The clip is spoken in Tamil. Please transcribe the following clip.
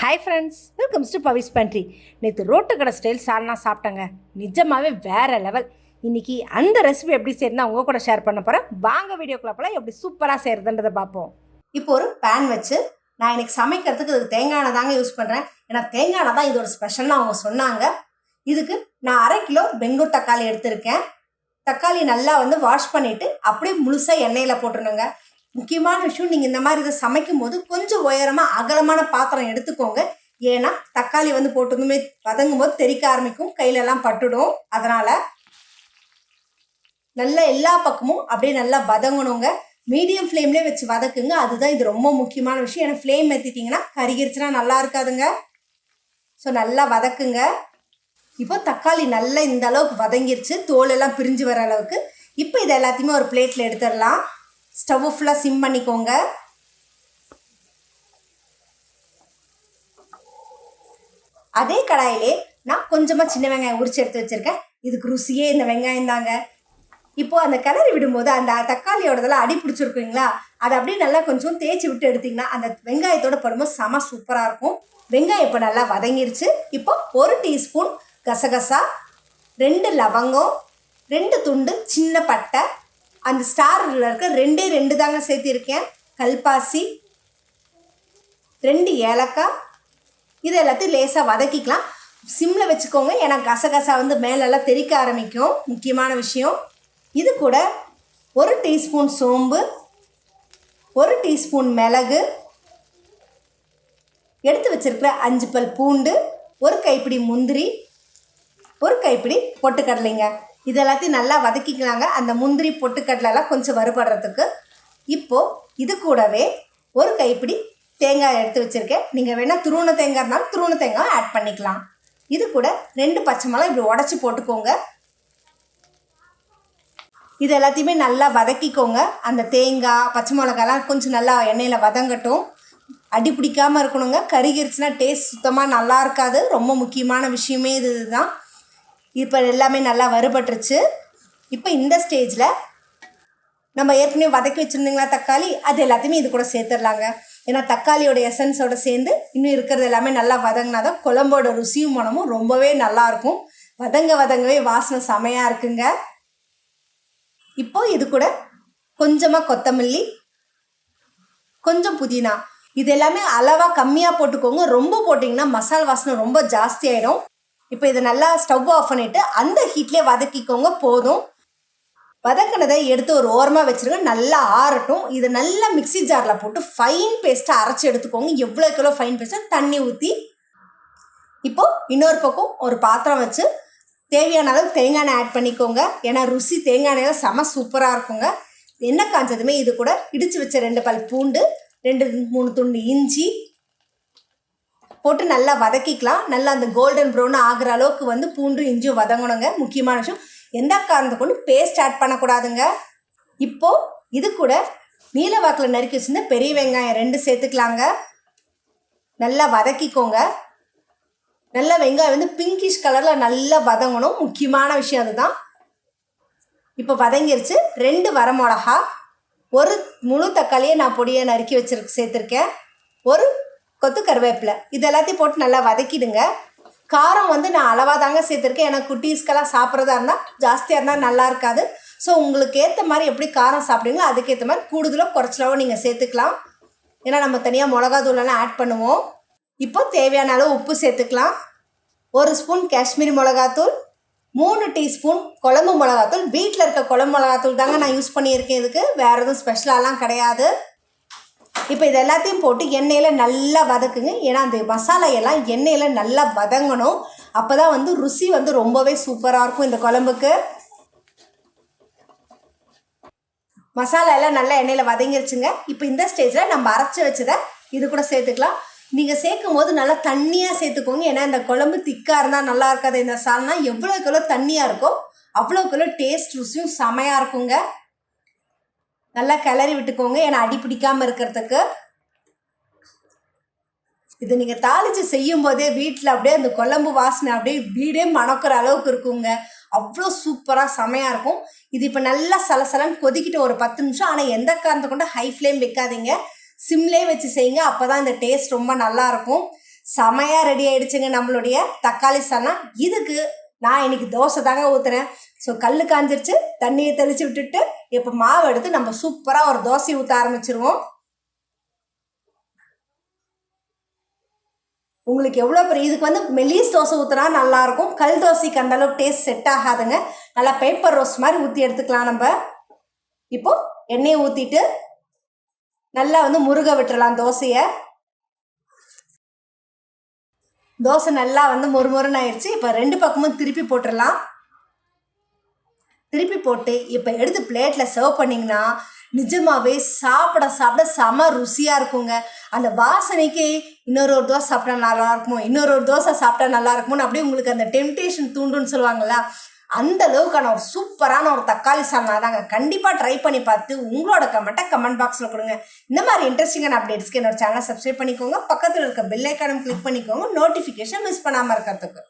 Hi friends welcomes to Pavi's pantry நேற்று ரோட்டு கடை ஸ்டைல் சால்னா சாப்பிட்டேங்க. நிஜமாகவே வேறு லெவல் இன்றைக்கி அந்த ரெசிபி எப்படி செய்யணும் உங்கள் கூட ஷேர் பண்ண போகிறேன் வாங்க வீடியோக்குள்ள போலாம். எப்படி சூப்பராக செய்கிறதுன்றதை பார்ப்போம். இப்போ ஒரு பேன் வச்சு நான் இன்றைக்கி சமைக்கிறதுக்கு இதுக்கு தேங்காய் எண்ணெய் தாங்க யூஸ் பண்ணுறேன் ஏன்னா தேங்காய் எண்ணெய் தான் இதோட ஸ்பெஷல்னு அவங்க சொன்னாங்க. இதுக்கு நான் அரை கிலோ பெங்கூர் தக்காளி எடுத்திருக்கேன். தக்காளி நல்லா வந்து வாஷ் பண்ணிவிட்டு அப்படியே முழுசாக எண்ணெயில் போட்டுருணுங்க முக்கியமான விஷயம் நீங்கள் இந்த மாதிரி இதை சமைக்கும் போது கொஞ்சம் உயரமாக அகலமான பாத்திரம் எடுத்துக்கோங்க. ஏன்னா தக்காளி வந்து போட்டதுமே வதங்கும் போது தெறிக்க ஆரம்பிக்கும் கையிலெல்லாம் பட்டுடும். அதனால் நல்லா எல்லா பக்கமும் அப்படியே நல்லா வதங்கணுங்க. மீடியம் ஃப்ளேம்லேயே வச்சு வதக்குங்க. அதுதான் இது ரொம்ப முக்கியமான விஷயம். ஏன்னா ஃப்ளேம் ஏற்றிட்டிங்கன்னா கருகிருச்சுன்னா நல்லா இருக்காதுங்க. ஸோ நல்லா வதக்குங்க. இப்போ தக்காளி நல்லா இந்த அளவுக்கு வதங்கிருச்சு. தோலெல்லாம் பிரிஞ்சு வர அளவுக்கு. இப்போ இது எல்லாத்தையுமே ஒரு பிளேட்டில் எடுத்துடலாம். ஸ்டவ் ஃபுல்லாக சிம் பண்ணிக்கோங்க. அதே கடாயிலே நான் கொஞ்சமாக சின்ன வெங்காயம் உரிச்சு எடுத்து வச்சுருக்கேன். இதுக்கு ருசியே இந்த வெங்காயம் தாங்க. இப்போது அந்த கிளறி விடும்போது அந்த தக்காளியோடதெல்லாம் அடி பிடிச்சிருக்குங்களா அதை அப்படியே நல்லா கொஞ்சம் தேய்ச்சி விட்டு எடுத்திங்கன்னா அந்த வெங்காயத்தோட படும்போது செம சூப்பராக இருக்கும். வெங்காயம் இப்போ நல்லா வதங்கிருச்சு. இப்போ ஒரு டீஸ்பூன் கசகசா ரெண்டு லவங்கம் ரெண்டு துண்டு சின்ன பட்டை அந்த ஸ்டாரில் இருக்க ரெண்டே ரெண்டு தாங்க சேர்த்திருக்கேன். கல்பாசி ரெண்டு ஏலக்காய். இது எல்லாத்தையும் லேசாக வதக்கிக்கலாம். சிம்மில் வச்சுக்கோங்க. ஏன்னா கசகசா வந்து மேலெல்லாம் தெறிக்க ஆரம்பிக்கும். முக்கியமான விஷயம். இது கூட ஒரு டீஸ்பூன் சோம்பு ஒரு டீஸ்பூன் மிளகு எடுத்து வச்சிருக்கிற அஞ்சு பல் பூண்டு ஒரு கைப்பிடி முந்திரி ஒரு கைப்பிடி பொட்டுக்கடலைங்க. இது எல்லாத்தையும் நல்லா வதக்கிக்கலாங்க. அந்த முந்திரி பொட்டுக்கடலைலாம் கொஞ்சம் வறுபடுறதுக்கு. இப்போது இது கூடவே ஒரு கைப்பிடி தேங்காய் எடுத்து வச்சுருக்கேன். நீங்கள் வேணால் துருண தேங்காய் இருந்தாலும் துருண தேங்காய் ஆட் பண்ணிக்கலாம். இது கூட ரெண்டு பச்சை மிளகா இப்படி உடச்சி போட்டுக்கோங்க. இது எல்லாத்தையுமே நல்லா வதக்கிக்கோங்க. அந்த தேங்காய் பச்சை மிளகாலாம் கொஞ்சம் நல்லா எண்ணெயில் வதங்கட்டும். அடி பிடிக்காமல் இருக்கணுங்க. கருகிருச்சுன்னா டேஸ்ட் சுத்தமாக நல்லா இருக்காது. ரொம்ப முக்கியமான விஷயமே இது இதுதான். இப்போ எல்லாமே நல்லா வறுபட்டுருச்சு. இப்போ இந்த ஸ்டேஜில் நம்ம ஏற்கனவே வதக்கி வச்சுருந்தீங்களா தக்காளி? அது எல்லாத்தையுமே இது கூட சேர்த்துடலாங்க. ஏன்னா தக்காளியோட எசன்ஸோடு சேர்ந்து இன்னும் இருக்கிறது எல்லாமே நல்லா வதங்கினா தான் குழம்போட ருசியும் மனமும் ரொம்பவே நல்லாயிருக்கும் வதங்க வதங்கவே வாசனை செமையாக இருக்குங்க. இப்போது இது கூட கொஞ்சமாக கொத்தமல்லி கொஞ்சம் புதினா. இது எல்லாமே அளவாக கம்மியாக போட்டுக்கோங்க. ரொம்ப போட்டிங்கன்னா மசால் வாசனை ரொம்ப ஜாஸ்தி ஆகிடும் இப்போ இதை நல்லா ஸ்டவ் ஆஃப் பண்ணிவிட்டு அந்த ஹீட்லேயே வதக்கிக்கோங்க போதும். வதக்கினதை எடுத்து ஒரு ஓரமாக வச்சுருங்க நல்லா ஆறட்டும். இதை நல்லா மிக்ஸி ஜாரில் போட்டு ஃபைன் பேஸ்ட்டாக அரைச்சி எடுத்துக்கோங்க. எவ்வளோ கிலோ ஃபைன் பேஸ்ட்டாக தண்ணி ஊற்றி இப்போது இன்னொரு பக்கம் ஒரு பாத்திரம் வச்சு தேவையான அளவு தேங்காய் எண்ணெய் ஆட் பண்ணிக்கோங்க. ஏன்னா ருசி தேங்காய் எண்ணெயில் செம சூப்பராக இருக்குங்க. எண்ணெய் காஞ்சதுமே இது கூட இடித்து வச்ச ரெண்டு பல் பூண்டு ரெண்டு மூணு துண்டு இஞ்சி போட்டு நல்லா வதக்கிக்கலாம். நல்லா அந்த கோல்டன் ப்ரௌன் ஆகிற அளவுக்கு வந்து பூண்டு இஞ்சியும் வதங்கணுங்க. முக்கியமான விஷயம் எந்த காரணத்தை கொண்டு பேஸ்ட் ஆட் பண்ணக்கூடாதுங்க. இப்போது இது கூட நீல வாக்கில் நறுக்கி வச்சுருந்த பெரிய வெங்காயம் ரெண்டு சேர்த்துக்கலாங்க. நல்லா வதக்கிக்கோங்க. நல்லா வெங்காயம் வந்து பிங்கிஷ் கலரில் நல்லா வதங்கணும். முக்கியமான விஷயம் அதுதான். இப்போ வதங்கிருச்சு. ரெண்டு வரமிளகா ஒரு முழு தக்காளியை நான் பொடியை நறுக்கி வச்சிரு சேர்த்துருக்கேன். ஒரு கொத்து கருவேப்பிலை. இது எல்லாத்தையும் போட்டு நல்லா வதக்கிடுங்க. காரம் வந்து நான் அளவாக தாங்க சேர்த்துருக்கேன். ஏன்னா குட்டீஸ்க்கெல்லாம் சாப்பிட்றதா இருந்தால் ஜாஸ்தியாக இருந்தால் நல்லா இருக்காது. ஸோ உங்களுக்கு ஏற்ற மாதிரி எப்படி காரம் சாப்பிட்றீங்களோ அதுக்கேற்ற மாதிரி கூடுதலாக குறைச்சலாவோ நீங்கள் சேர்த்துக்கலாம். ஏன்னா நம்ம தனியாக மிளகாத்தூளெல்லாம் ஆட் பண்ணுவோம். இப்போ தேவையான அளவு உப்பு சேர்த்துக்கலாம். ஒரு ஸ்பூன் காஷ்மீரி மிளகாத்தூள் மூணு டீஸ்பூன் குழம்பு மிளகாத்தூள். வீட்டில் இருக்க குழம்பு மிளகாத்தூள் தாங்க நான் யூஸ் பண்ணியிருக்கேன் இதுக்கு. வேறு எதுவும் ஸ்பெஷலாலாம் கிடையாது. இப்போ இது எல்லாத்தையும் போட்டு எண்ணெயில் நல்லா வதக்குங்க. ஏன்னா அந்த மசாலையெல்லாம் எண்ணெயில் நல்லா வதங்கணும். அப்போ தான் வந்து ருசி வந்து ரொம்பவே சூப்பராக இருக்கும் இந்த குழம்புக்கு. மசாலா எல்லாம் நல்லா எண்ணெயில் வதங்கிருச்சுங்க. இப்போ இந்த ஸ்டேஜில் நம்ம அரைச்சி வச்சதை இது கூட சேர்த்துக்கலாம். நீங்கள் சேர்க்கும் போது நல்லா தண்ணியாக சேர்த்துக்கோங்க. ஏன்னா இந்த குழம்பு திக்காக இருந்தால் நல்லா இருக்காது. இந்த சால்னா எவ்வளோக்கு எவ்வளோ தண்ணியாக இருக்கோ அவ்வளோக்கு எவ்வளோ டேஸ்ட் ருசியும் செமையாக இருக்குங்க. நல்லா கிளறி விட்டுக்கோங்க. ஏன்னா அடி பிடிக்காமல் இருக்கிறதுக்கு இது நீங்கள் தாளித்து செய்யும் போதே வீட்டில் அப்படியே அந்த குழம்பு வாசனை அப்படியே வீடே மணக்கிற அளவுக்கு இருக்குங்க. அவ்வளோ சூப்பராக செமையாக இருக்கும். இது இப்போ நல்லா சலசலன்னு கொதிக்கிட்டு ஒரு பத்து நிமிஷம். ஆனால் எந்த காரணத்தை கொண்டு ஹை ஃப்ளேம் வைக்காதீங்க. சிம்லே வச்சு செய்யுங்க. அப்போ தான் இந்த டேஸ்ட் ரொம்ப நல்லா இருக்கும். செமையாக ரெடி ஆகிடுச்சுங்க நம்மளுடைய தக்காளி சாதம் இதுக்கு நான் இன்னைக்கு தோசை தாங்க ஊற்றுறேன் ஸோ கல் காஞ்சிருச்சு. தண்ணியை தெளித்து விட்டுட்டு இப்போ மாவு எடுத்து நம்ம சூப்பராக ஒரு தோசை ஊற்ற ஆரம்பிச்சிருவோம். உங்களுக்கு எவ்வளோ பெரிய இதுக்கு வந்து மெல்லிஸ் தோசை ஊற்றினா நல்லாயிருக்கும் கல் தோசைக்கு அந்தளவு டேஸ்ட் செட் ஆகாதுங்க. நல்லா பேப்பர் ரோஸ்ட் மாதிரி ஊற்றி எடுத்துக்கலாம் நம்ம. இப்போ எண்ணெயை ஊற்றிட்டு நல்லா வந்து முருக விட்டுறலாம் தோசையை. தோசை நல்லா வந்து மொறுமொறுன்னு ஆயிடுச்சு இப்போ ரெண்டு பக்கமும் திருப்பி போட்டுடலாம் திருப்பி போட்டு இப்போ எடுத்து பிளேட்டில் சர்வ் பண்ணிங்கன்னா நிஜமாவே சாப்பிட சாப்பிட செம ருசியாக இருக்குங்க. அந்த வாசனைக்கு இன்னொரு ஒரு தோசை சாப்பிட்டா நல்லா இருக்குமோ இன்னொரு ஒரு தோசை சாப்பிட்டா நல்லா இருக்குமோன்னு அப்படியே உங்களுக்கு அந்த டெம்டேஷன் தூண்டுன்னு சொல்லுவாங்கள்ல அந்த அளவுக்கான ஒரு சூப்பரான ஒரு தக்காளி சால்னா தாங்க கண்டிப்பாக ட்ரை பண்ணி பார்த்து உங்களோட கமெண்ட்டை கமெண்ட் பாக்ஸில் கொடுங்க. இந்த மாதிரி இன்ட்ரெஸ்டிங்கான அப்டேட்ஸ்க்கு என்னோட சேனலை சப்ஸ்கிரைப் பண்ணிக்கோங்க. பக்கத்தில் இருக்க பெல் ஐக்கானும் கிளிக் பண்ணிக்கோங்க. நோட்டிஃபிகேஷன் மிஸ் பண்ணாமல் இருக்கிறதுக்கு.